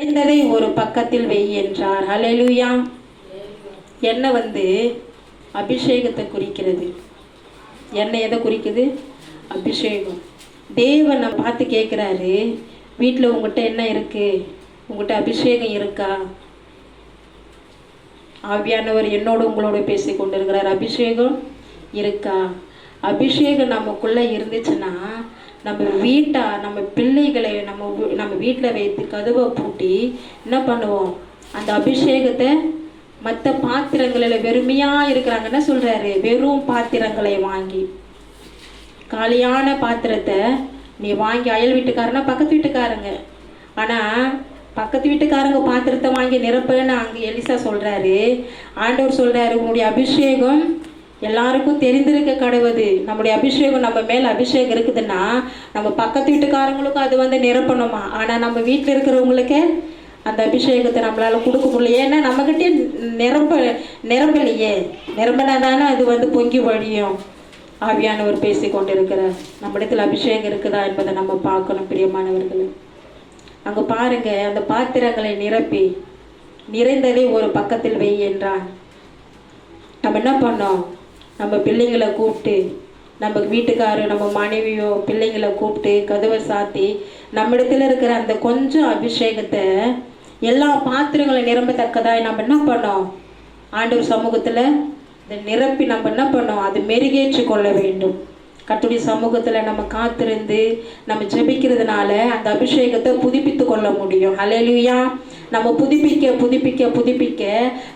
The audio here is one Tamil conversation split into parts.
குறைந்ததை ஒரு பக்கத்தில் வை என்றார். ஹalleluya எண்ணெய் வந்து அபிஷேகத்தை குறிக்கிறது? எண்ணெய் எதை குறிக்குது? அபிஷேகம். தேவனை பார்த்து கேட்குறாரு வீட்டில் உங்ககிட்ட என்ன இருக்கு? உங்கள்கிட்ட அபிஷேகம் இருக்கா? ஆவியானவர் என்னோட உங்களோட பேசி கொண்டிருக்கிறார். அபிஷேகம் இருக்கா? அபிஷேகம் நமக்குள்ளே இருந்துச்சுன்னா நம்ம வீட்டா நம்ம பிள்ளைகளை நம்ம நம்ம வீட்டில் வைத்து கதவை பூட்டி என்ன பண்ணுவோம்? அந்த அபிஷேகத்தை மற்ற பாத்திரங்களில் வெறுமையாக இருக்கிறாங்கன்னு சொல்கிறாரு வெறும் பாத்திரங்களை வாங்கி. காலியான பாத்திரத்தை நீ வாங்கி அயல் வீட்டுக்காரனா பக்கத்து வீட்டுக்காரங்க. ஆனால் பக்கத்து வீட்டுக்காரங்க பாத்திரத்தை வாங்கி நிரப்புன்னு அங்கே எலிசா சொல்கிறாரு ஆண்டவர் சொல்கிறாரு உன்னுடைய அபிஷேகம் எல்லாருக்கும் தெரிந்திருக்க கடவுது நம்முடைய அபிஷேகம் நம்ம மேல் அபிஷேகம் இருக்குதுன்னா நம்ம பக்கத்து வீட்டுக்காரங்களுக்கும் அது வந்து நிரப்பணுமா? ஆனால் நம்ம வீட்டில் இருக்கிறவங்களுக்கு அந்த அபிஷேகத்தை நம்மளால கொடுக்க முடியல. ஏன்னா நம்மகிட்டே நிரம்ப நிரம்பலையே. நிரம்பினா தானே அது வந்து பொங்கி வழியும். ஆவியானவர் பேசி கொண்டிருக்கிறார் நம்மிடத்தில் அபிஷேகம் இருக்குதா என்பதை நம்ம பார்க்கணும் பிரியமானவர்கள். அங்க பாருங்க அந்த பாத்திரங்களை நிரப்பி நிறைந்ததை ஒரு பக்கத்தில் வை என்றான் நம்ம என்ன பண்ணோம்? நம்ம பிள்ளைங்களை கூப்பிட்டு நம்ம வீட்டுக்காரர் நம்ம மனைவியோ பிள்ளைங்களை கூப்பிட்டு கதவை சாத்தி நம்மிடத்தில் இருக்கிற அந்த கொஞ்சம் அபிஷேகத்தை எல்லா பாத்திரங்களும் நிரம்பத்தக்கதாய் நம்ம என்ன பண்ணோம்? ஆண்டவர் சமூகத்தில் இதை நிரப்பி நம்ம என்ன பண்ணோம்? அது மெருகேற்றி கொள்ள வேண்டும். கர்த்தருடைய சமூகத்தில் நம்ம காத்திருந்து நம்ம ஜெபிக்கிறதுனால அந்த அபிஷேகத்தை புதுப்பித்து கொள்ள முடியும். ஹalleluya நம்ம புதுப்பிக்க புதுப்பிக்க புதுப்பிக்க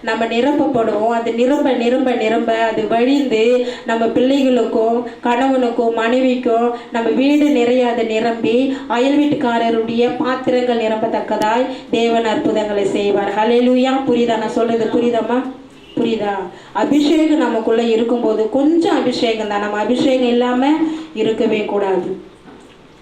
நம்ம நிரப்பப்படுவோம். அது நிரம்ப நிரம்ப நிரம்ப அது வழிந்து நம்ம பிள்ளைகளுக்கும் கணவனுக்கும் மனைவிக்கும் நம்ம வீடு நிறைய அதை நிரம்பி அயல் வீட்டுக்காரருடைய பாத்திரங்கள் நிரம்பத்தக்கதாய் தேவன் அற்புதங்களை செய்வார். ஹலேலூயா புரியுதா? நான் சொல்றது புரியுதாம்மா? புரியுதா? அபிஷேகம் நமக்குள்ள இருக்கும்போது கொஞ்சம் அபிஷேகம் தான். நம்ம அபிஷேகம் இல்லாம இருக்கவே கூடாது.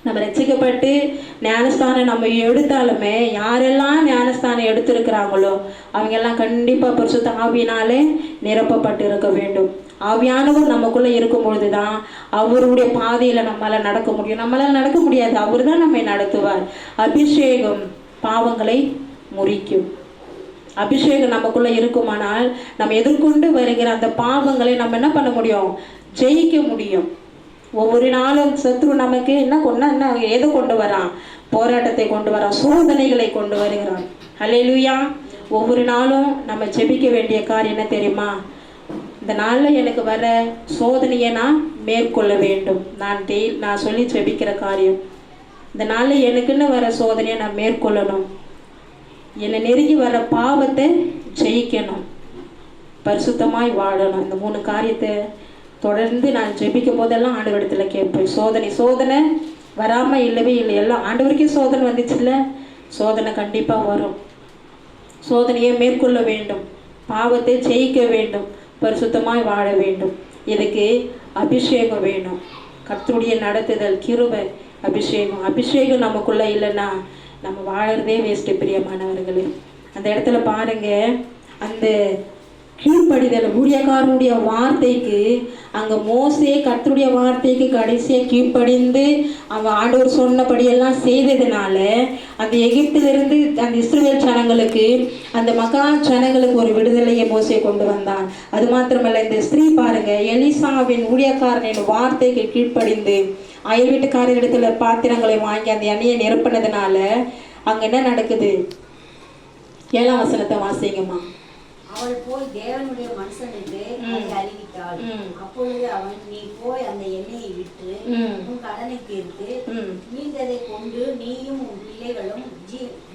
நம்ம ரசிக்கப்பட்டு ஞானஸ்தானம் நம்ம எடுத்தாலுமே யாரெல்லாம் ஞானஸ்தானம் எடுத்திருக்கிறாங்களோ அவங்க எல்லாம் கண்டிப்பா பரிசுத்த ஆவியினாலே நிரப்பப்பட்டு இருக்க வேண்டும். ஆவியானவர் நமக்குள்ள இருக்கும் பொழுதுதான் அவருடைய பாதையில நம்மளால நடக்க முடியும். நம்மளால நடக்க முடியாது. அவர் தான் நம்மை நடத்துவார். அபிஷேகம் பாவங்களை முறிக்கும். அபிஷேகம் நமக்குள்ள இருக்குமானால் நம்ம எதிர்கொண்டு வருகிற அந்த பாவங்களை நம்ம என்ன பண்ண முடியும்? ஜெயிக்க முடியும். ஒவ்வொரு நாளும் சத்ரு நமக்கு என்ன கொண்டா என்ன எதை கொண்டு வரான்? போராட்டத்தை கொண்டு வரான் சோதனைகளை கொண்டு வருகிறான். ஹalleluya. ஒவ்வொரு நாளும் நம்ம ஜெபிக்க வேண்டிய காரியம் என்ன தெரியுமா? இந்த நாளில் எனக்கு வர சோதனையை நான் மேற்கொள்ள வேண்டும். நான் டெய் நான் சொல்லி ஜெபிக்கிற காரியம். இந்த நாளில் எனக்குன்னு வர சோதனையை நான் மேற்கொள்ளணும். என்னை நெருங்கி வர பாவத்தை ஜெயிக்கணும். பரிசுத்தமாய் வாழணும். இந்த மூணு காரியத்தை தொடர்ந்து நான் ஜெபிக்கும் போதெல்லாம் ஆண்டவரிடத்துல கேட்பேன். சோதனை சோதனை வராமல் இல்லவே இல்லை. எல்லாம் ஆண்டவருக்கே சோதனை வந்துச்சுல்ல? சோதனை கண்டிப்பாக வரும். சோதனையை மேற்கொள்ள வேண்டும். பாவத்தை ஜெயிக்க வேண்டும். பரிசுத்தமாய் வாழ வேண்டும். இதுக்கு அபிஷேகம் வேணும். கர்த்தருடைய நடத்துதல் கிருபை அபிஷேகம். அபிஷேகம் நமக்குள்ளே இல்லைன்னா நம்ம வாழறதே வேஸ்ட்டு பிரியமானவர்களே. அந்த இடத்துல பாருங்க அந்த கீழ்ப்படிதல் ஊழியக்காரனுடைய வார்த்தைக்கு அங்க மோசே கத்தருடைய வார்த்தைக்கு கடைசியா கீழ்ப்படிந்து அவன் ஆண்டவர் சொன்னபடியெல்லாம் செய்ததுனால அந்த எகிப்திலிருந்து அந்த இஸ்ரேல் ஜனங்களுக்கு அந்த மகா ஜனங்களுக்கு ஒரு விடுதலையை மோசே கொண்டு வந்தான். அது மாத்திரமல்ல இந்த ஸ்திரீ பாருங்க எலிசாவின் ஊழியக்காரனின் வார்த்தைக்கு கீழ்ப்படிந்து அயல் வீட்டுக்காரரிடத்துல பாத்திரங்களை வாங்கி அந்த எண்ணெயை நிரப்பினதுனால அங்க என்ன நடக்குது? ஏழாம் வசனத்தை வாசிங்கம்மா. அவள் போய் தேவனுடைய மனுஷனுக்கு அறிவித்தாள். அப்பொழுது அவன் நீ போய் அந்த எண்ணெயை விற்று. உன் கடனை தீர்த்து ம். மீந்ததை கொண்டு நீயும் உன் பிள்ளைகளும்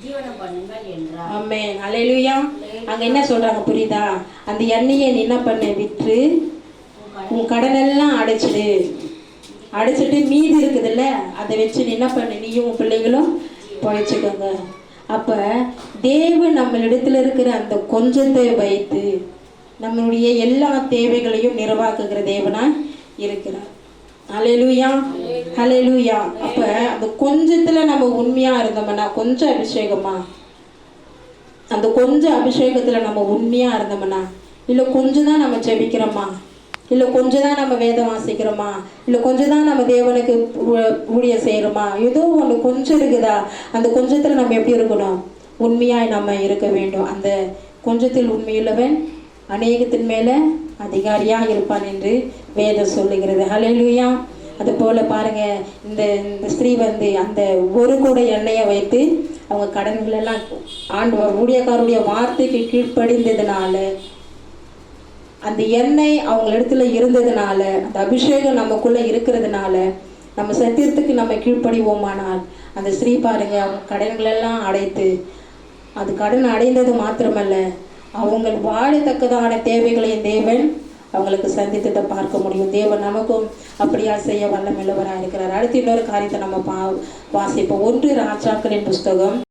ஜீவனம் பண்ணுங்கள் என்றார். ஆமென். அலையிலுயா அங்க என்ன சொல்றாங்க புரியுதா? அந்த எண்ணெயை நீ என்ன பண்ண? விற்று உன் கடனெல்லாம் அடைச்சிடு. அடிச்சுட்டு மீதி இருக்குதுல்ல அதை வச்சு என்ன பண்ணு? நீயும் பிள்ளைங்களும் பிள்ளைகளும் பழைச்சிக்கோங்க அப்ப தேவன் நம்மளிடத்துல இருக்கிற அந்த கொஞ்சத்தை வைத்து நம்மளுடைய எல்லா தேவைகளையும் நிர்வாக்குகிற தேவனா இருக்கிறார். அலையலூயா அலையலூயா அப்ப அந்த கொஞ்சத்துல நம்ம உண்மையா இருந்தோம்னா கொஞ்சம் அபிஷேகமா? அந்த கொஞ்சம் அபிஷேகத்துல நம்ம உண்மையா இருந்தோம்னா இல்ல கொஞ்சம் தான் நம்ம ஜெபிக்கிறோமா? இல்லை கொஞ்சம் தான் நம்ம வேதம் வாசிக்கிறோமா? இல்லை கொஞ்சம் தான் நம்ம தேவனுக்கு ஊ- ஊழியம் ஏதோ ஒன்று கொஞ்சம் இருக்குதா? அந்த கொஞ்சத்தில் நம்ம எப்படி இருக்கணும்? உண்மையாய் நம்ம இருக்க வேண்டும். அந்த கொஞ்சத்தில் உண்மையுள்ளவன் அநேகத்தின் மேலே அதிகாரியாக இருப்பான் என்று வேதம் சொல்லுகிறது. ஹலெலுயா அது போல் பாருங்கள் இந்த இந்த ஸ்திரீ வந்து அந்த ஒரு கூட எண்ணெயை வைத்து அவங்க கடன்களெல்லாம் ஆண்டு ஊழியக்காரருடைய வார்த்தைக்கு கீழ்ப்படிந்ததுனால அந்த எண்ணெய் அவங்க இடத்துல இருந்ததுனால அந்த அபிஷேகம் நமக்குள்ள இருக்கிறதுனால நம்ம சத்தியத்துக்கு நம்ம கீழ்ப்படிவோமானால் அந்த ஸ்ரீ பாருங்க அவங்க கடன்களெல்லாம் அடைத்து அது கடன் அடைந்தது மாத்திரமல்ல அவங்க வாழத்தக்கதான தேவைகளையும் தேவன் அவங்களுக்கு சந்தித்ததை பார்க்க முடியும். தேவன் நமக்கும் அப்படியா செய்ய வல்லமில்லவராக இருக்கிறார் அடுத்து இன்னொரு காரியத்தை நம்ம பா வாசிப்போம். ஒன்று ராஜாக்களின் புஸ்தகம்.